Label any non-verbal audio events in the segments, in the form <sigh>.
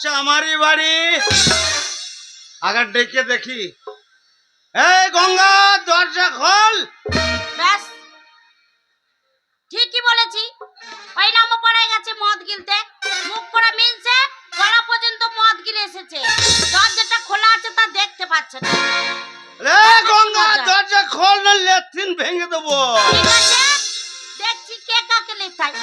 হচ্ছে আমারই বাড়ি। আগে ডেকে দেখি। এই গঙ্গা দরজা খোল। ব্যাস। ঠিকই বলেছি। ওই নামও পড়ে গেছে মদ গিলতে। মুখ পড়া মিলছে গলা পর্যন্ত মদ গিলে এসেছে। দরজাটা খোলা আছে তা দেখতে পাচ্ছে না। রে গঙ্গা দরজা খোল না লেট্রিন ভেঙে দেবো। ঠিক আছে। দেখছি কে কাকে লেখায়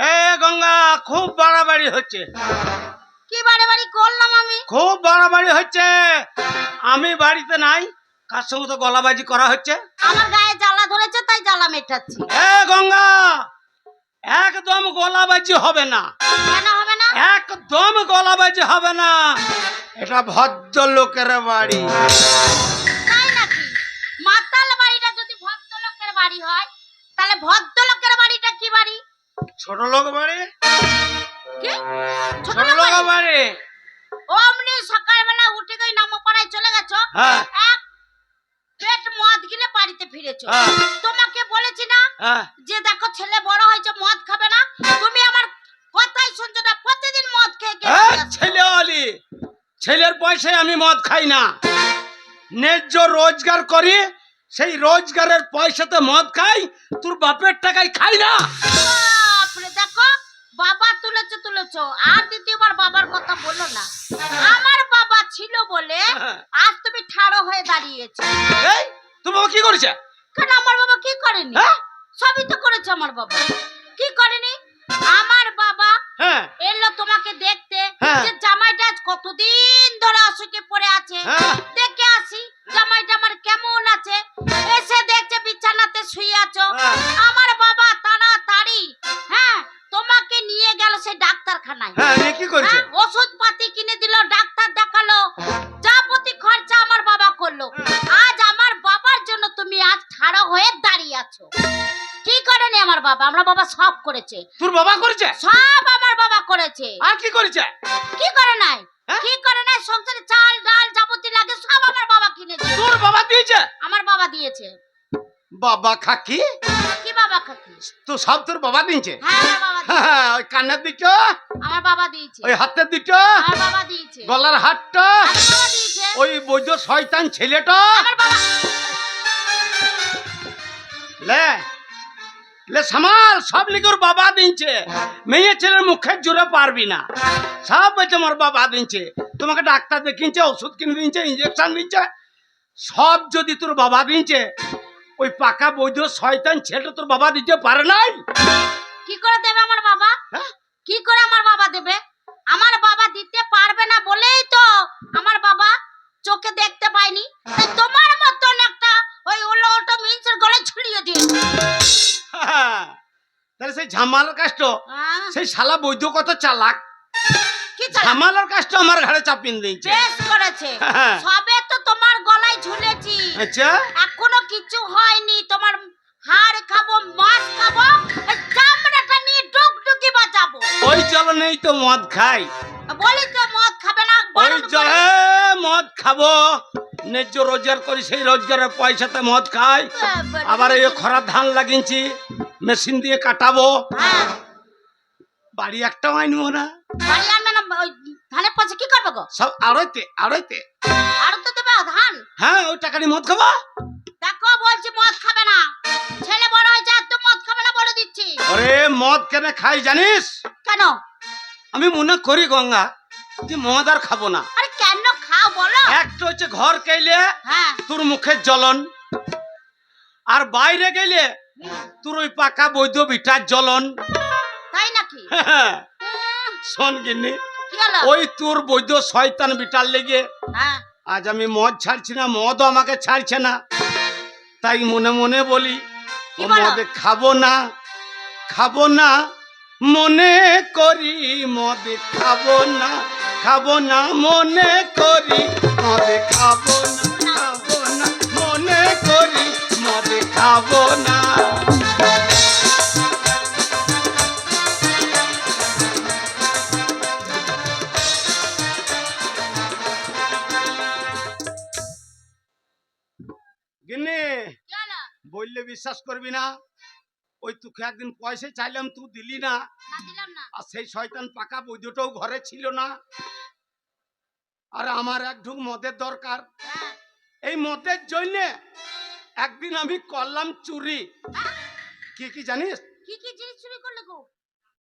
এ গঙ্গা খুব বাড়াবাড়ি হচ্ছে। কি বারে বাড়ি করলাম আমি? খুব বাড়াবাড়ি হচ্ছে। আমি বাড়িতে নাই কার সঙ্গে তো গলাবাজি করা হচ্ছে। আমার গায়ে জ্বালা ধরেছে তাই জ্বালা মেটাচ্ছি। এ গঙ্গা একদম গলাবাজি হবে না। কেন হবে না? একদম গলাবাজি হবে না। এটা ভদ্র লোকের বাড়ি। তাই নাকি? মাতাল বাড়িটা যদি ভদ্রলোকের বাড়ি হয় তাহলে বাড়ি ছোট লোক বাড়ি কি? ছোট ছোট লোক লোক বাড়ি? বাড়ি অমনি সকালবেলা উঠে গই নামো পাড়ায় চলে গেছো? হ্যাঁ। এক পেট মদ গিলে বাড়িতে ফিরেছো। হ্যাঁ। তোমাকে বলেছি না হ্যাঁ। যে দেখো ছেলে বড় হয়েছে মদ খাবে না। তুমি আমার কথাই শুনছো না প্রতিদিন মদ খেয়ে খেয়ে আসছো। ছেলে অলি ছেলের পয়সায় আমি মদ খাই না। ন্যায্য রোজগার করি সেই রোজগারের পয়সাতে মদ খাই তোর বাপের টাকায় খাই না। বাবা তুলেছো তুলেছো। আর দ্বিতীয়বার বাবার কথা বলো না। আমার বাবা ছিল বলে। আজ তুমি ঠাড়ো হয়ে দাঁড়িয়েছো। এই তোর বাবা কি করেছে? কেন আমার বাবা কি করেনি? হ্যাঁ? সবই তো করেছে আমার বাবা। কি করেনি? আমার বাবা হ্যাঁ। এলো তোমাকে দেখতে হ্যাঁ। যে জামাইটা আজ কতদিন ধরে অসুখে পড়ে আছে। আমার বাবা আমার বাবা সব করেছে। তোর বাবা করেছে? সব আমার বাবা করেছে। আর কি করেছে? কি করে নাই? হ্যাঁ? কি করে নাই? সংসারে চাল ডাল যাবতীয় লাগে সব আমার বাবা কিনেছে। তোর বাবা দিয়েছে? আমার বাবা দিয়েছে। বাবা খাকি? কি বাবা খাকি? তো সব তোর বাবা দিয়েছে? হ্যাঁ বাবা হ্যাঁ, ওই কানের দিচ্ছ? আমার বাবা দিয়েছে। ওই হাতের দিচ্ছ? আমার বাবা দিয়েছে। গলার হাতটা আমার বাবা দিয়েছে। ওই বৈধ শয়তান ছেলেটা? আমার বাবা লে লে সামাল সব লিখে বাবা দিনছে মেয়ে ছেলের মুখের জোরে পারবি না সব বলছে আমার বাবা দিনছে তোমাকে ডাক্তার দেখিনছে ওষুধ কিনে দিনছে ইঞ্জেকশন দিনছে সব যদি তোর বাবা দিনছে ওই পাকা বৈধ শয়তান ছেলেটা তোর বাবা দিতে পারে নাই কি করে দেবে আমার বাবা? কি করে আমার বাবা দেবে সেই ঝামালার কাষ্ট সেই শালা বৈধ কত চালাক? কি চালা? ঝামালার কাষ্ট আমার চাপিন দিয়েছে। বেশ করেছে। হ্যাঁ। সবে তো তোমার গলায় ঝুলেছি। আচ্ছা। এখনও কিছু হয়নি। তোমার হাড় খাব মাছ খাব চামড়াটা নিয়ে ডুকডুকি বাজাবো। ওই চলনেই তো মদ খাই। বলি তো মদ খাবে না ওই। চলে মদ খাব। ন্যায্য রোজগার করি সেই রোজগারের পয়সাতে মদ খাই। আবার এই খরা ধান লাগিয়েছি মেশিন দিয়ে কাটাবো। হ্যাঁ। বাড়ি একটাও আনবে না ধানের পয়সা কি করবে গো? সব আড়াইতে আড়াইতে আর তো দেবে ধান? হ্যাঁ ওই টাকা নিয়ে মদ খাব। দেখো বলছি মদ খাবে না। ছেলে বড় হয়েছে আর তো মদ খাবে না বলে দিচ্ছি। মদ কেনে খাই জানিস? কেন? আমি মনে করি গঙ্গা যে মদ আর খাব না। একটা হচ্ছে ঘর কেলে হ্যাঁ। তোর মুখের জ্বলন। আর বাইরে গেলে তোর ওই পাকা বৈধ বিটার জ্বলন। তাই নাকি? হ্যাঁ, শোন গিন্নি ওই তোর বৈধ শয়তান বিটার লেগে হ্যাঁ। আজ আমি মদ ছাড়ছি না মদও আমাকে ছাড়ছে না। তাই মনে মনে বলো? মদে খাব না খাব না মনে করি মদে খাব না। খাব না মনে করি। মদে খাব না খাব না মনে করি। মদে খাব না। বললে বিশ্বাস করবি না? ওই তোকে একদিন পয়সা চাইলাম তুই দিলি না। আর সেই শয়তান পাকা বৈদ্যটাও ঘরে ছিল না। আর আমার এক ঢুক মদের দরকার। হ্যাঁ। এই মদের জন্য একদিন আমি করলাম চুরি। কি কি জানিস? কি কি জিনিস চুরি করলে গো?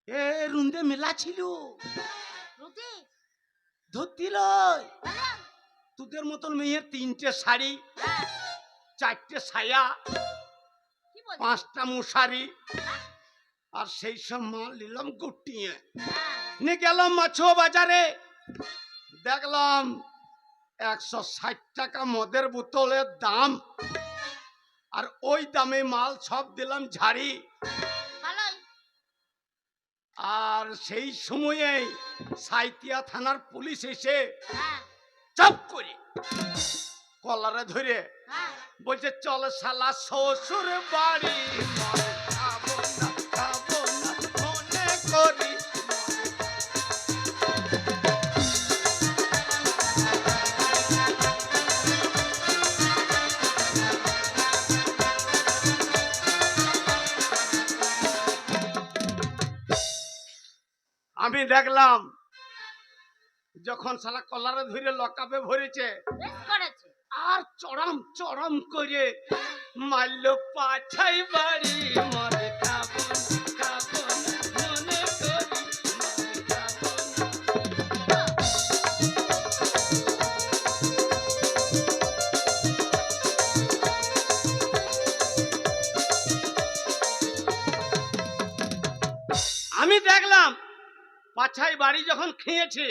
এ রুন্দে মেলা ছিল। ধরতিল বলো। তোদের মতন মেয়ের তিনটে শাড়ি হ্যাঁ। চারটে সায়া পাঁচটা মশারি আর সেই সব মাল নিলাম গুটিয়ে। হ্যাঁ। নিয়ে গেলাম মাছো বাজারে। দেখলাম একশো ষাট টাকা মদের বোতলের দাম। আর ওই দামে মাল সব দিলাম ঝাড়ি। আর সেই সময়ে সাইতিয়া থানার পুলিশ এসে হ্যাঁ। চাপ করে কলারে ধরে হ্যাঁ। বলছে চল শালা শ্বশুর বাড়ি আমি দেখলাম। যখন শালা কলারে ধরে লকাপে ভরেছে আর চড়াম চড়াম করে মারল পাছাই বাড়ি। মরে খাব খাব। আমি দেখলাম পাছাই বাড়ি যখন খেয়েছে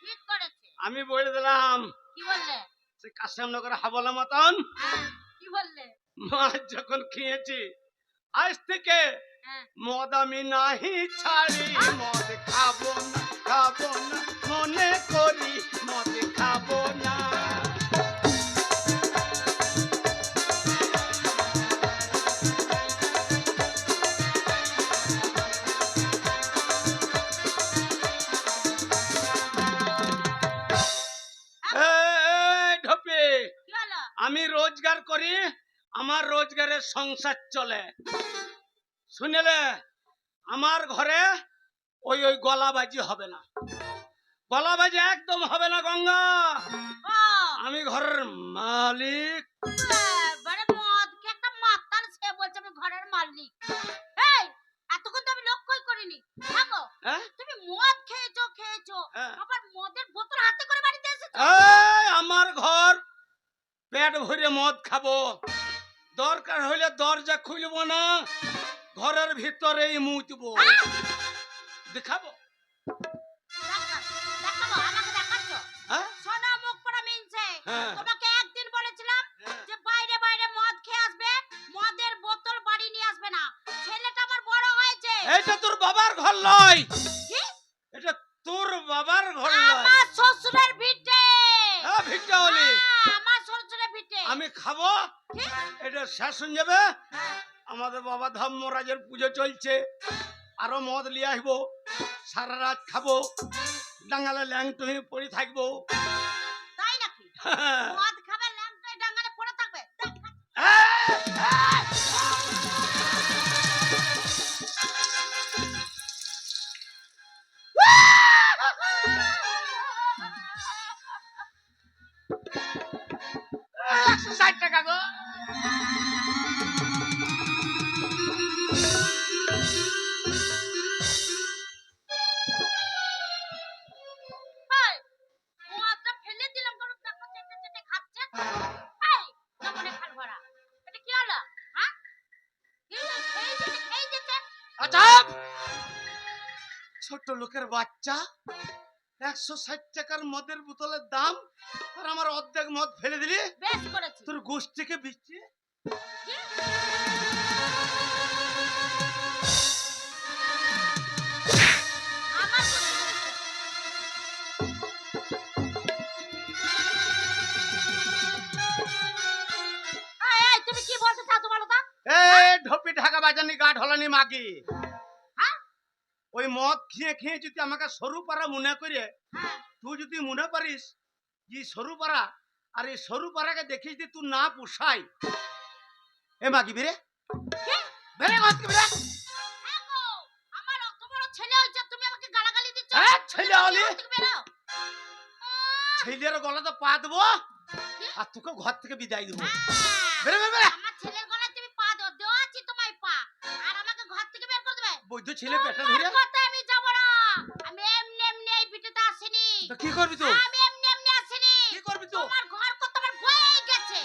ঠিক করেছে। আমি বলে দিলাম কি বললে? সে কাশ্যামনগর হাবলা মতন হ্যাঁ কি বললে? মাছ যখন খেয়েছি আজ থেকে মদামি মদ আমি নাহি ছাড়ি মদ খাব না খাব না মনে করি মদ খাব না। চলে। শুনেলে আমার ঘরে ওই ওই গলাবাজি হবে না। গলাবাজি একদম হবে না গঙ্গা। আমি ঘরের মালিক। মদ কি একটা মাতাল সে বলছে আমি ঘরের মালিক? এতক্ষণ তো আমি লক্ষ্যই করিনি? তুমি মদ খেয়েছো খেয়েছো। মদের বোতল হাতে করে বাড়িতে এসেছ? আমার ঘর পেট ভরে মদ খাব। দরকার হইলে দরজা খুলবো না ঘরের ভিতরেই মুতবো দেখাবো? হ্যাঁ। হ্যাঁ। তোমাকে একদিন বলেছিলাম হ্যাঁ। যে বাইরে বাইরে মদ খেয়ে আসবে মদের বোতল বাড়ি নিয়ে আসবে না ছেলেটা আমার বড় হয়েছে এইটা তোর বাবার ঘর লয় কি? এটা তোর বাবার ঘর লয় আমার শ্বশুরের ভিটে হ্যাঁ ভিক্ষা হলি হ্যাঁ, আমার শ্বশুরের ভিটে আমি খাব কি? এটা শেষ হয়ে যাবে। আমাদের বাবা ধর্মরাজের পুজো চলছে। আরও মদ নিয়ে আসব সারা রাত খাব ডাঙ্গালে ল্যাং টুহি পড়ে থাকব। তাই নাকি? <laughs> আচ্ছা। ছোট লোকের বাচ্চা একশো ষাট টাকার মদের বোতলের দাম আর আমার অর্ধেক মদ ফেলে দিলি? তোর গোষ্ঠীকে বিচ্ছি জানি গা ঢলানি মাগি? ওই মদ খেয়ে খেয়ে যদি আমাকে সরু পাড়া মনে করে। তুই যদি মনে পারিস যে সরু পাড়া আর এই সরু পাড়াকে দেখিস যে তুই না পোষাই এ মাগি বেরে? বেরে থেকে বেরে আমার অত বড় ছেলে হয়েছে তুমি আমাকে গালাগালি দিচ্ছ হ্যাঁ, ছেলে হলি? ঘর থেকে বেরো। আহ, ছেলের গলাতে পা দেবো আর তোকে ঘর থেকে বিদায় দেবো বেরে বেরে বেরে বৈধ ছেলে পেটে তোমার ধরে? কথায়? আমি যাব না। আমি এমনি এমনি এই পিঠেতে আসিনি। তো কি করবি তুই? আমি এমনি এমনি আসিনি। কি করবি তুই? তোমার ঘর কত আমার বয়ে গেছে।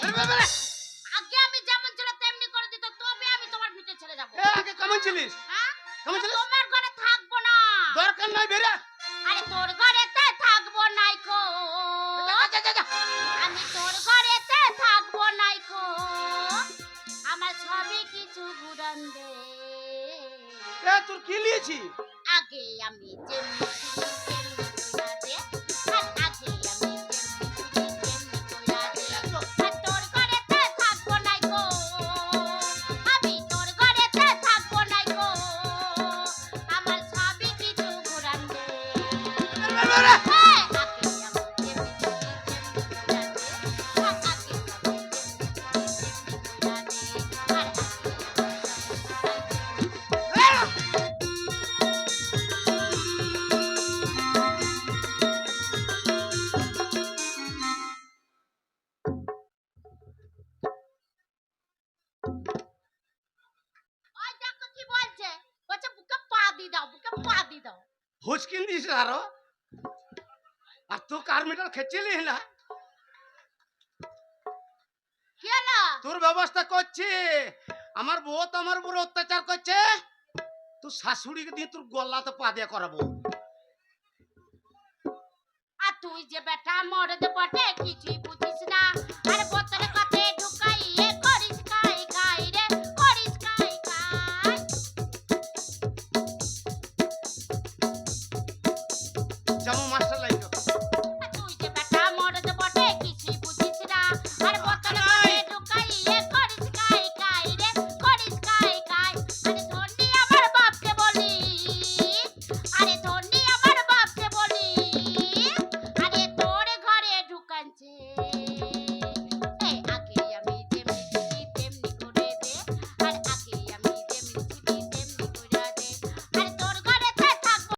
আগে আমি যেমন ছিল তেমনি করে দিত তবে আমি তোমার ভিটে ছেড়ে যাব। এ আগে কেমন ছিলিস? হ্যাঁ? কেমন ছিলিস? তোমার ঘরে থাকব না। দরকার নাই বেরে আরে তোর ঘরেতে থাকব নাই কো। যা, যা, যা, যা। আমি তোর কি লিয়েছি আগে আমি যেমনি দিয়েছিল আর। তো কার মেটাল খেচেলি না? তোর ব্যবস্থা করছি। আমার বউ তো আমার উপরে অত্যাচার করছে। তোর শাশুড়িকে দিয়ে তোর গলা তো পা দিয়ে করাবো। আর তুই যে বেটা মরে বটে কিছুই বুঝিস না। আর বোতলে